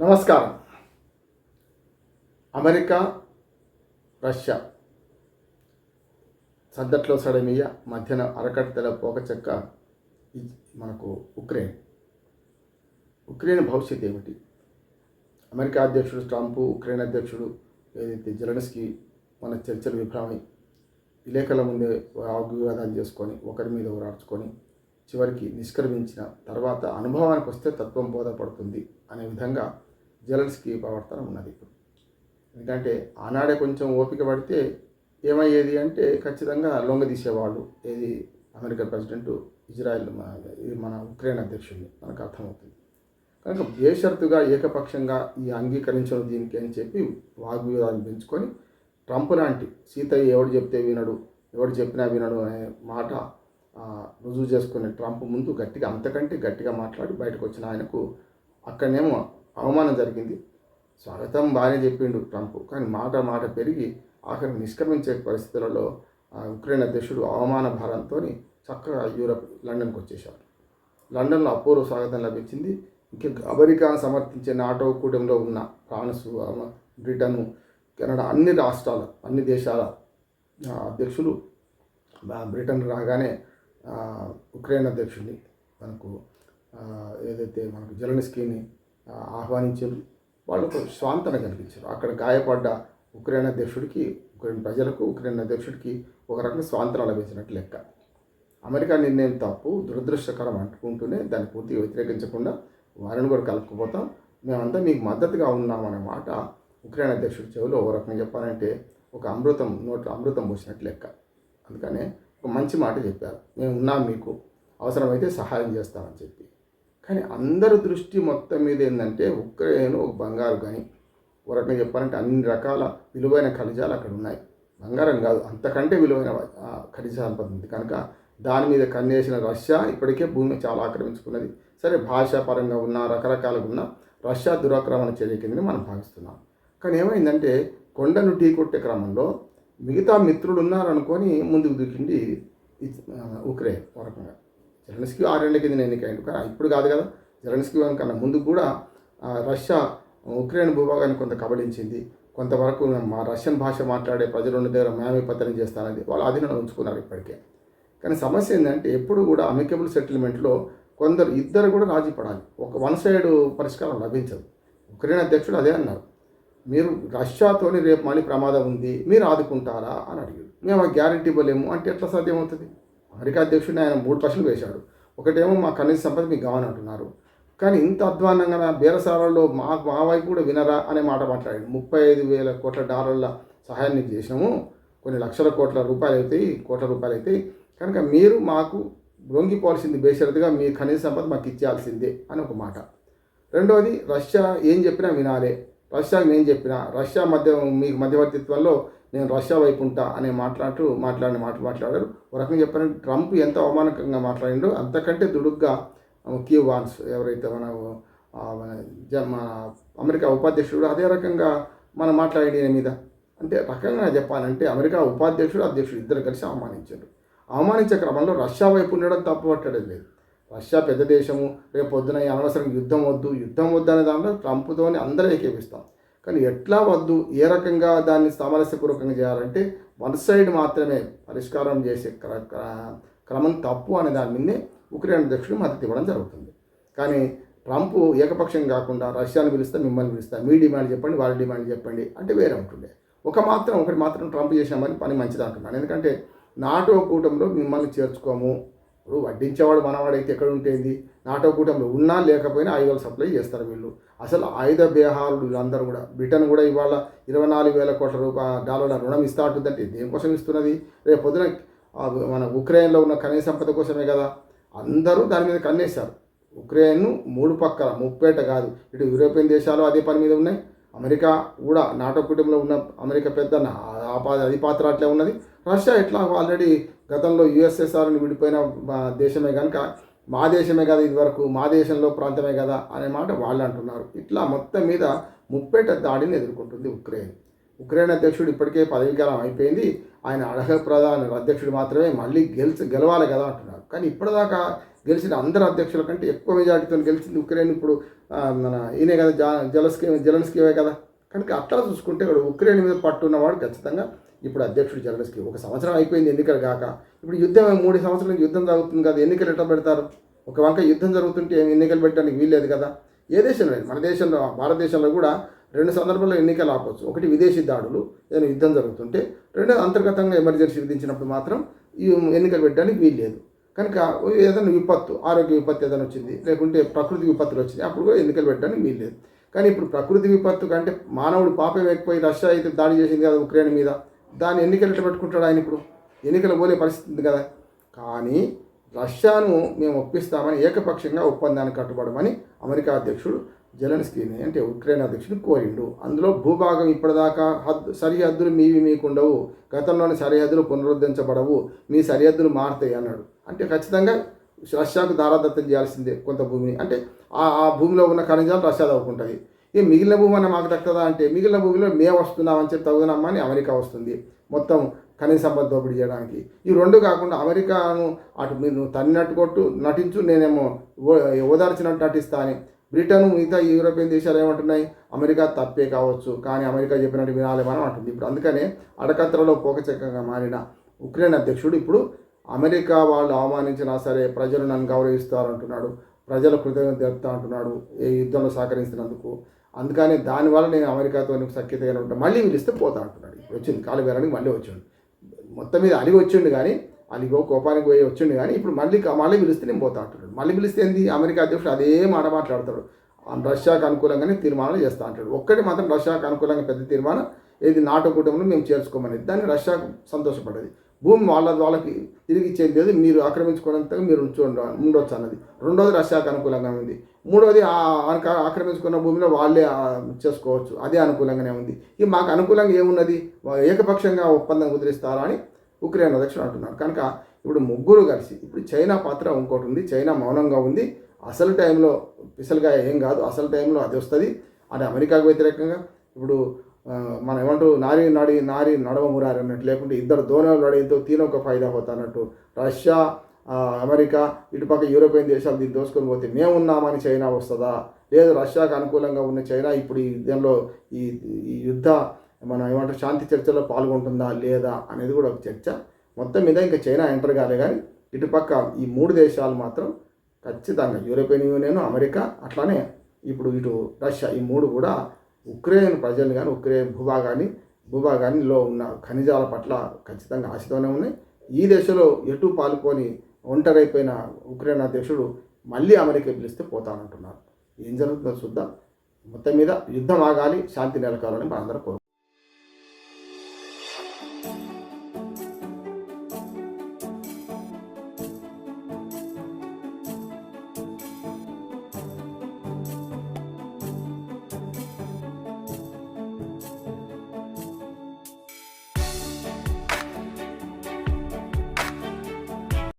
నమస్కారం. America Russia. సద్దట్లో సడమియ మధ్యన అరకట్టెల పోక చెక్క మనకు ఉక్రెయిన్. ఉక్రెయిన్ భవిష్యత్ ఏమిటి? అమెరికా అధ్యక్షుడు ట్రంప్ ఉక్రెయిన్ అధ్యక్షుడు ఏదైతే జెలెన్స్కీ మన చర్చలు విఫలమై విలేకరుల ముందే వాగ్వివాదాలు చేసుకొని ఒకరి మీద ఓరాడ్చుకొని చివరికి నిష్క్రమించిన తర్వాత అనుభవానికి వస్తే తత్వం బోధపడుతుంది అనే విధంగా జెలెన్స్కీ ప్రవర్తన ఉన్నది ఇప్పుడు. ఎందుకంటే ఆనాడే కొంచెం ఓపిక పడితే ఏమయ్యేది అంటే ఖచ్చితంగా లొంగ తీసేవాళ్ళు. ఏది అమెరికా ప్రెసిడెంట్ ఇజ్రాయెల్ మన మన ఉక్రెయిన్ అధ్యక్షుడిని మనకు అర్థమవుతుంది. కనుక బేషరతుగా ఏకపక్షంగా ఈ అంగీకరించడం దీనికి అని చెప్పి వాగ్వివాదాలు పెంచుకొని ట్రంప్ లాంటి సీతయ్య ఎవడు చెప్తే వినడు ఎవడు చెప్పినా వినడు అనే మాట రుజువు చేసుకునే ట్రంప్ ముందు గట్టిగా అంతకంటే గట్టిగా మాట్లాడి బయటకు వచ్చిన ఆయనకు అక్కడనేమో అవమానం జరిగింది. స్వాగతం బాగానే చెప్పిండు ట్రంప్. కానీ మాట మాట పెరిగి ఆఖరి నిష్క్రమించే పరిస్థితులలో ఉక్రెయిన్ అధ్యక్షుడు అవమాన భారంతో చక్కగా యూరప్ లండన్కి వచ్చేశారు. లండన్లో అపూర్వ స్వాగతం లభించింది. ఇంకా అమెరికాను సమర్థించే నాటో కూటమిలో ఉన్న ఫ్రాన్స్ బ్రిటన్ బ్రిటను కెనడా అన్ని రాష్ట్రాల అన్ని దేశాల అధ్యక్షులు బ్రిటన్ రాగానే ఉక్రెయిన్ అధ్యక్షుడిని మనకు ఏదైతే మనకు జలనిస్కీని ఆహ్వానించారు. వాళ్ళకు స్వాంతన కల్పించారు. అక్కడ గాయపడ్డ ఉక్రెయిన్ అధ్యక్షుడికి ఉక్రెయిన్ ప్రజలకు ఉక్రెయిన్ అధ్యక్షుడికి ఒక రకంగా స్వాంతన లభించినట్టు లెక్క. అమెరికా నిర్ణయం తప్పు దురదృష్టకరం అంటుకుంటూనే దాన్ని పూర్తిగా వ్యతిరేకించకుండా వారిని కూడా కలుపుకుపోతాం. మేమంతా మీకు మద్దతుగా ఉన్నామనే మాట ఉక్రెయిన్ అధ్యక్షుడి చెవిలో ఒక రకంగా చెప్పాలంటే ఒక అమృతం నోట్లో అమృతం పోసినట్టు లెక్క. అందుకనే ఒక మంచి మాట చెప్పారు. మేము ఉన్నాం మీకు. అవసరమైతే సహాయం చేస్తామని చెప్పి. కానీ అందరి దృష్టి మొత్తం మీద ఏంటంటే ఉక్రెయిన్ ఒక బంగారు గని. ఒక రకంగా చెప్పాలంటే అన్ని రకాల విలువైన ఖనిజాలు అక్కడ ఉన్నాయి. బంగారం కాదు అంతకంటే విలువైన ఖనిజ సంపద ఉంది కనుక దాని మీద కన్నేసిన రష్యా ఇప్పటికే భూమి చాలా ఆక్రమించుకున్నది. సరే భాషాపరంగా ఉన్న రకరకాలుగా ఉన్న రష్యా దురాక్రమణ చర్య కిందని మనం భావిస్తున్నాం. కానీ ఏమైందంటే కొండను టీ కొట్టే క్రమంలో మిగతా మిత్రులు ఉన్నారనుకొని ముందుకు దూకింది ఉక్రెయిన్ ఒక రకంగా జెలెన్స్కీ ఆరేళ్ళ కింద ఎన్నికైంది కానీ ఇప్పుడు కాదు కదా జెలెన్స్కీ కన్నా ముందు కూడా రష్యా ఉక్రెయిన్ భూభాగాన్ని కొంత కబళించింది. కొంతవరకు మా రష్యన్ భాష మాట్లాడే ప్రజల దగ్గర మేమే పత్రం చేస్తానని వాళ్ళు అధీనంలో ఉంచుకున్నారు ఇప్పటికే. కానీ సమస్య ఏంటంటే ఎప్పుడు కూడా అమికబుల్ సెటిల్మెంట్లో కొందరు ఇద్దరు కూడా రాజీ పడాలి. ఒక వన్ సైడ్ పరిష్కారం లభించదు. ఉక్రెయిన్ అధ్యక్షుడు అదే అన్నారు. మీరు రష్యాతోని రేపు మళ్ళీ ప్రమాదం ఉంది మీరు ఆదుకుంటారా అని అడిగారు. మేము ఆ గ్యారంటీ ఇవ్వలేము అంటే ఎట్లా సాధ్యమవుతుంది? అమెరికా అధ్యక్షుడిని ఆయన మూడు ప్రశ్నలు వేశాడు ఒకటేమో మా కనీస సంపద మీకు కావాలని అంటున్నారు. కానీ ఇంత అధ్వానంగా బేరసారాల్లో మా మా వైపు కూడా వినరా అనే మాట మాట్లాడాడు. ముప్పై ఐదు వేల కోట్ల డాలర్ల సహాయం నీకు చేసినాము కొన్ని లక్షల కోట్ల రూపాయలు అవుతాయి కోట్ల రూపాయలు అవుతాయి. కనుక మీరు మాకు లొంగిపోవాల్సింది బేషరతుగా మీ కనీస సంపద మాకు ఇచ్చేయాల్సిందే అని ఒక మాట. రెండవది రష్యా ఏం చెప్పినా వినాలే. రష్యాకి నేను చెప్పినా రష్యా మధ్య మీకు మధ్యవర్తిత్వంలో నేను రష్యా వైపు ఉంటా అనే మాట్లాడుతూ మాట్లాడిన మాట మాట్లాడారు. ఒక రకంగా చెప్పాలంటే ట్రంప్ ఎంత అవమానకంగా మాట్లాడిండో అంతకంటే దుడుగ్గా క్యూ వాన్స్ ఎవరైతే మన మన జ- అమెరికా ఉపాధ్యక్షుడు అదే రకంగా మనం మాట్లాడి మీద. అంటే రకంగా చెప్పాలంటే అమెరికా ఉపాధ్యక్షుడు అధ్యక్షుడు ఇద్దరు కలిసి అవమానించారు. అవమానించే క్రమంలో రష్యా వైపు ఉండడం తప్పుపట్టడం లేదు. రష్యా పెద్ద దేశము రేపు పొద్దున అనవసరం యుద్ధం వద్దు యుద్ధం వద్దు అనే దాంట్లో ట్రంప్తోని అందరూ ఏకీపిస్తాం కానీ ఎట్లా వద్దు ఏ రకంగా దాన్ని సామరస్యపూర్వకంగా చేయాలంటే వన్ సైడ్ మాత్రమే పరిష్కారం చేసే క్ర- క్ర- క్రమం తప్పు అనే దాని మీదనే ఉక్రెయిన్ అధ్యక్షుడు మద్దతు ఇవ్వడం జరుగుతుంది. కానీ ట్రంప్ ఏకపక్షం కాకుండా రష్యాను పిలిస్తే మిమ్మల్ని పిలుస్తా మీ డిమాండ్ చెప్పండి వాళ్ళ డిమాండ్ చెప్పండి అంటే వేరే ఉంటుండే. ఒక మాత్రం ఒకటి మాత్రం ట్రంప్ చేసిన పని పని మంచిది అంటున్నాను. ఎందుకంటే నాటో కూటమిలో మిమ్మల్ని చేర్చుకోము ఇప్పుడు వడ్డించేవాడు మనవాడైతే ఎక్కడ ఉంటేంది నాటో కూటమిలో ఉన్నా లేకపోయినా ఆయుధాలు సప్లై చేస్తారు వీళ్ళు. అసలు ఆయుధ బేహారులు వీళ్ళందరూ కూడా. బ్రిటన్ కూడా ఇవాళ ఇరవై నాలుగు వేల కోట్ల రూపాయల డాలర్ల రుణం ఇస్తా ఉంటుందంటే దేనికోసం ఇస్తున్నది? రేపు పొద్దున మన ఉక్రెయిన్లో ఉన్న ఖనిజ సంపద కోసమే కదా? అందరూ దాని మీద కన్నేశారు. ఉక్రెయిన్ను మూడు పక్కల ముప్పేట కాదు ఇటు యూరోపియన్ దేశాలు అదే పని మీద ఉన్నాయి. అమెరికా కూడా నాటో కుటుంబంలో ఉన్న అమెరికా పెద్ద నా- అది పాత్ర అట్లే ఉన్నది. రష్యా ఎట్లా ఆల్రెడీ గతంలో యుఎస్ఎస్ఆర్ని విడిపోయిన దేశమే కనుక మా దేశమే కదా ఇదివరకు మా దేశంలో ప్రాంతమే కదా అనే మాట వాళ్ళు అంటున్నారు. ఇట్లా మొత్తం మీద ముప్పేట దాడిని ఎదుర్కొంటుంది ఉక్రెయిన్. ఉక్రెయిన్ అధ్యక్షుడు ఇప్పటికే పదవీకాలం అయిపోయింది. ఆయన అర్హ ప్రధాన అధ్యక్షుడు మాత్రమే మళ్ళీ గెలిచి గెలవాలి కదా అంటున్నారు. కానీ ఇప్పటిదాకా గెలిచిన అందరు అధ్యక్షుల కంటే ఎక్కువ మెజార్టీతో గెలిచింది ఉక్రెయిన్ ఇప్పుడు మన ఈయనే కదా జా జలస్కీ జలన్స్కీవే కదా. కనుక అట్లా చూసుకుంటే ఇక్కడ ఉక్రెయిన్ మీద పట్టున్నవాడు ఖచ్చితంగా ఇప్పుడు అధ్యక్షుడు జలన్స్కీ ఒక సంవత్సరం అయిపోయింది ఎన్నికలు కాక. ఇప్పుడు యుద్ధం మూడు సంవత్సరాలు యుద్ధం జరుగుతుంది కదా ఎన్నికలు ఎట్లా పెడతారు? ఒక వంక యుద్ధం జరుగుతుంటే ఎన్నికలు పెట్టడానికి వీల్లేదు కదా? ఏ దేశంలో మన దేశంలో భారతదేశంలో కూడా రెండు సందర్భాల్లో ఎన్నికలు ఆపవచ్చు ఒకటి విదేశీ దాడులు ఏదైనా యుద్ధం జరుగుతుంటే రెండు అంతర్గతంగా ఎమర్జెన్సీ విధించినప్పుడు మాత్రం ఈ ఎన్నికలు పెట్టడానికి వీల్లేదు కనుక ఏదైనా విపత్తు ఆరోగ్య విపత్తు ఏదైనా వచ్చింది లేకుంటే ప్రకృతి విపత్తులు వచ్చింది అప్పుడు కూడా ఎన్నికలు పెట్టడానికి వీల్లేదు కానీ ఇప్పుడు ప్రకృతి విపత్తు కంటే మానవుడు పాపం ఎక్కిపోయి రష్యా అయితే దాడి చేసింది కదా ఉక్రెయిన్ మీద. దాన్ని ఎన్నికలు ఎట్లా పెట్టుకుంటాడు ఆయన ఇప్పుడు? ఎన్నికలు పోలే పరిస్థితి ఉంది కదా. కానీ రష్యాను మేము ఒప్పిస్తామని ఏకపక్షంగా ఒప్పందానికి కట్టుబడమని అమెరికా అధ్యక్షుడు జెలెన్స్కీని అంటే ఉక్రెయిన్ అధ్యక్షుడు కోరిండు. అందులో భూభాగం ఇప్పటిదాకా హద్దు సరిహద్దులు మీవి మీకుండవు. గతంలోని సరిహద్దులు పునరుద్ధరించబడవు. మీ సరిహద్దులు మారుతాయి అన్నాడు. అంటే ఖచ్చితంగా రష్యాకు దారాదత్తం చేయాల్సిందే కొంత భూమిని. అంటే ఆ ఆ భూమిలో ఉన్న ఖనిజాలు రష్యా తవ్వుకుంటుంది ఈ మిగిలిన భూమి అన్న మాకు దక్కదా అంటే మిగిలిన భూమిలో మేము వస్తున్నామని చెప్పి తగుదనమ్మా అమెరికా వస్తుంది. మొత్తం ఖనిజ సంపద దోపిడీ చేయడానికి. ఈ రెండు కాకుండా అమెరికాను అటు మీరు తన్నినట్టు కొట్టు నటించు నేనేమో ఓదార్చినట్టు నటిస్తాను బ్రిటన్ మిగతా యూరోపియన్ దేశాలు ఏమంటున్నాయి? అమెరికా తప్పే కావచ్చు కానీ అమెరికా చెప్పినట్టు వినాలి మనం అంటుంది. ఇప్పుడు అందుకనే అడకత్రలో పోకచెక్కగా మారిన ఉక్రెయిన్ అధ్యక్షుడు ఇప్పుడు అమెరికా వాళ్ళు అవమానించినా సరే ప్రజలు నన్ను గౌరవిస్తారు అంటున్నాడు ప్రజల కృతజ్ఞత తెలుపుతా అంటున్నాడు ఏ యుద్ధంలో సహకరిస్తున్నందుకు అందుకని దానివల్ల నేను అమెరికాతో సఖ్యతగా ఉంటాను మళ్ళీ పిలిస్తే పోతా అంటున్నాడు. వచ్చింది కాలు వేరడానికి మళ్ళీ వచ్చిండు. మొత్తం మీద అలిగి వచ్చిండు కానీ అలిగో కోపానికి పోయి వచ్చిండు కానీ ఇప్పుడు మళ్ళీ మళ్ళీ పిలిస్తే నేను పోతా అంటున్నాడు. మళ్ళీ పిలిస్తే ఏంది? అమెరికా అధ్యక్షుడు అదే మాట మాట్లాడతాడు. రష్యాకు అనుకూలంగానే తీర్మానాలు చేస్తా అంటాడు. ఒక్కటి మాత్రం రష్యాకు అనుకూలంగా పెద్ద తీర్మానం ఏది నాటో కుటుంబంలో మేము చేర్చుకోమని దాన్ని రష్యాకు సంతోషపడేది భూమి వాళ్ళ వాళ్ళకి తిరిగి ఇచ్చేది లేదు. మీరు ఆక్రమించుకున్నంతగా మీరు ఉంచు ఉండొచ్చు అన్నది. రెండోది రష్యాకు అనుకూలంగా ఉంది. మూడోది ఆక్రమించుకున్న భూమిలో వాళ్ళే చేసుకోవచ్చు. అదే అనుకూలంగానే ఉంది. ఇది మాకు అనుకూలంగా ఏమున్నది? ఏకపక్షంగా ఒప్పందం కుదిరిస్తారా అని ఉక్రెయిన్ అధ్యక్షుడు అంటున్నారు కనుక ఇప్పుడు ముగ్గురు కలిసి ఇప్పుడు చైనా పాత్ర ఇంకోటి ఉంది. చైనా మౌనంగా ఉంది. అసలు టైంలో పిసలుగా ఏం కాదు. అసలు టైంలో అది వస్తుంది. అంటే అమెరికాకు వ్యతిరేకంగా. ఇప్పుడు మనం ఏమంటూ నారి నడి నారి నడవ మురారి అన్నట్టు లేకుంటే ఇద్దరు దోనలు నడితో తీనొక ఫైదా పోతా అన్నట్టు. రష్యా అమెరికా ఇటుపక్క యూరోపియన్ దేశాలు దీన్ని దోసుకొని పోతే మేము ఉన్నామని చైనా వస్తుందా? లేదు రష్యాకు అనుకూలంగా ఉన్న చైనా ఇప్పుడు ఈ యుద్ధంలో ఈ ఈ యుద్ధ మనం ఏమంటారు శాంతి చర్చలో పాల్గొంటుందా లేదా అనేది కూడా ఒక చర్చ. మొత్తం మీద ఇంకా చైనా ఎంటర్ కాలే కానీ ఇటుపక్క ఈ మూడు దేశాలు మాత్రం ఖచ్చితంగా యూరోపియన్ యూనియన్ అమెరికా అట్లానే ఇప్పుడు ఇటు రష్యా ఈ మూడు కూడా ఉక్రెయిన్ ప్రజలు కానీ ఉక్రెయిన్ భూభాగాన్ని భూభాగాన్నిలో ఉన్న ఖనిజాల పట్ల ఖచ్చితంగా ఆశతోనే ఉన్నాయి. ఈ దశలో ఎటు పాల్పోని ఒంటరైపోయిన ఉక్రెయిన్ అధ్యక్షుడు మళ్ళీ అమెరికా పిలిస్తే పోతానంటున్నారు. ఏం జరుగుతుందో చూద్దాం. మొత్తం మీద యుద్ధం ఆగాలి శాంతి నెలకాలని మనందరం కోరుకుంటున్నాం.